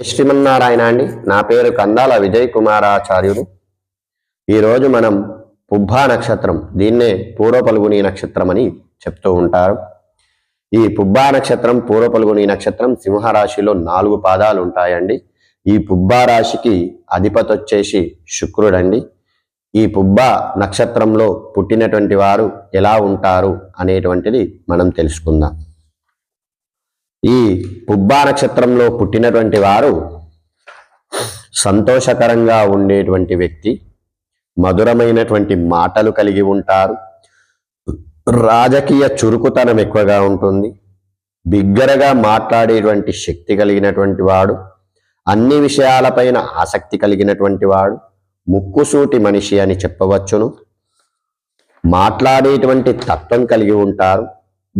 శ్రీమన్నారాయణ అండి. నా పేరు కందాల విజయ్ కుమారాచార్యుడు ఈరోజు మనం పుబ్బా నక్షత్రం దీన్నే పూర్వపల్గుని నక్షత్రం అని చెప్తూ ఉంటారు. ఈ పుబ్బా నక్షత్రం పూర్వపల్గుని నక్షత్రం సింహరాశిలో నాలుగు పాదాలు ఉంటాయండి. ఈ పుబ్బా రాశికి అధిపతి వచ్చేసి శుక్రుడండి. ఈ పుబ్బా నక్షత్రంలో పుట్టినటువంటి వారు ఎలా ఉంటారు అనేటువంటిది మనం తెలుసుకుందాం. ఈ పుబ్బా నక్షత్రంలో పుట్టినటువంటి వారు సంతోషకరంగా ఉండేటువంటి వ్యక్తి మధురమైనటువంటి మాటలు కలిగి ఉంటారు రాజకీయ చురుకుతనం ఎక్కువగా ఉంటుంది బిగ్గరగా మాట్లాడేటువంటి శక్తి కలిగినటువంటి వాడు అన్ని విషయాలపైన ఆసక్తి కలిగినటువంటి వాడు ముక్కుసూటి మనిషి అని చెప్పవచ్చును. మాట్లాడేటువంటి తత్వం కలిగి ఉంటారు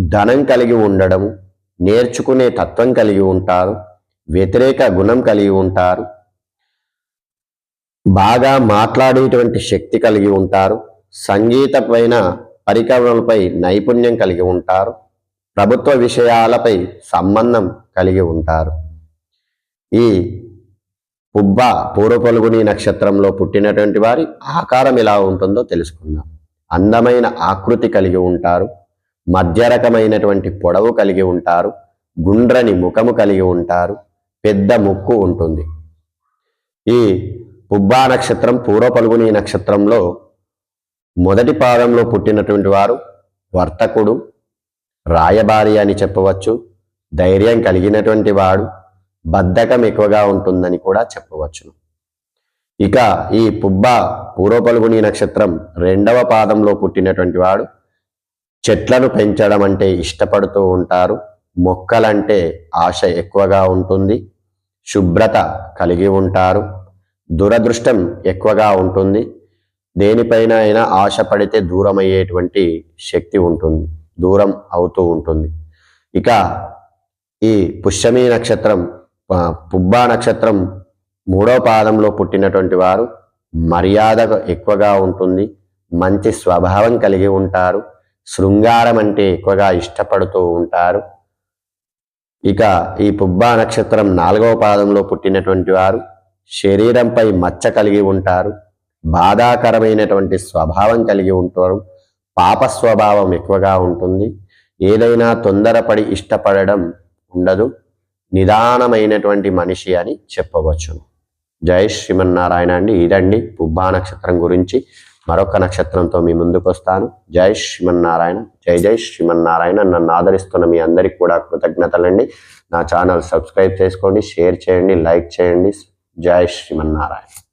ధనం కలిగి ఉండడము నేర్చుకునే తత్వం కలిగి ఉంటారు వ్యతిరేక గుణం కలిగి ఉంటారు బాగా మాట్లాడేటువంటి శక్తి కలిగి ఉంటారు సంగీత పైన పరికరణలపై నైపుణ్యం కలిగి ఉంటారు ప్రభుత్వ విషయాలపై సంబంధం కలిగి ఉంటారు. ఈ పుబ్బ పూర్వపలుగుని నక్షత్రంలో పుట్టినటువంటి వారి ఆకారం ఎలా ఉంటుందో తెలుసుకుందాం. అందమైన ఆకృతి కలిగి ఉంటారు మధ్య రకమైనటువంటి పొడవు కలిగి ఉంటారు గుండ్రని ముఖము కలిగి ఉంటారు పెద్ద ముక్కు ఉంటుంది. ఈ పుబ్బా నక్షత్రం పూర్వ పలుగుని నక్షత్రంలో మొదటి పాదంలో పుట్టినటువంటి వారు వర్తకుడు రాయబారి అని చెప్పవచ్చు ధైర్యం కలిగినటువంటి వాడు బద్ధకం ఎక్కువగా ఉంటుందని కూడా చెప్పవచ్చు ఇక ఈ పుబ్బ పూర్వ పలుగుని నక్షత్రం రెండవ పాదంలో పుట్టినటువంటి వాడు చెట్లను పెంచడం అంటే ఇష్టపడుతూ ఉంటారు. మొక్కలంటే ఆశ ఎక్కువగా ఉంటుంది. శుభ్రత కలిగి ఉంటారు. దురదృష్టం ఎక్కువగా ఉంటుంది. దేనిపైన అయినా ఆశ పడితే దూరం అయ్యేటువంటి శక్తి ఉంటుంది. దూరం అవుతూ ఉంటుంది. ఇక ఈ పుష్యమి నక్షత్రం పుబ్బా నక్షత్రం మూడో పాదంలో పుట్టినటువంటి వారు మర్యాద ఎక్కువగా ఉంటుంది. మంచి స్వభావం కలిగి ఉంటారు. శృంగారం అంటే ఎక్కువగా ఇష్టపడుతూ ఉంటారు. ఇక ఈ పుబ్బా నక్షత్రం నాలుగవ పాదంలో పుట్టినటువంటి వారు శరీరంపై మచ్చ కలిగి ఉంటారు. బాధాకరమైనటువంటి స్వభావం కలిగి ఉంటారు. పాప స్వభావం ఎక్కువగా ఉంటుంది. ఏదైనా తొందరపడి ఇష్టపడడం ఉండదు. నిదానమైనటువంటి మనిషి అని చెప్పవచ్చు జై శ్రీమన్నారాయణ అండి. ఇదండి పుబ్బా నక్షత్రం గురించి మరొక నక్షత్రంతో మీ ముందుకు వస్తాను. జై శ్రీమన్నారాయణ. జై జై శ్రీమన్నారాయణ. నన్ను ఆదరిస్తున్న మీ అందరికీ కూడా కృతజ్ఞతలండి. నా ఛానల్ సబ్స్క్రైబ్ చేసుకోండి షేర్ చేయండి లైక్ చేయండి. జై శ్రీమన్నారాయణ.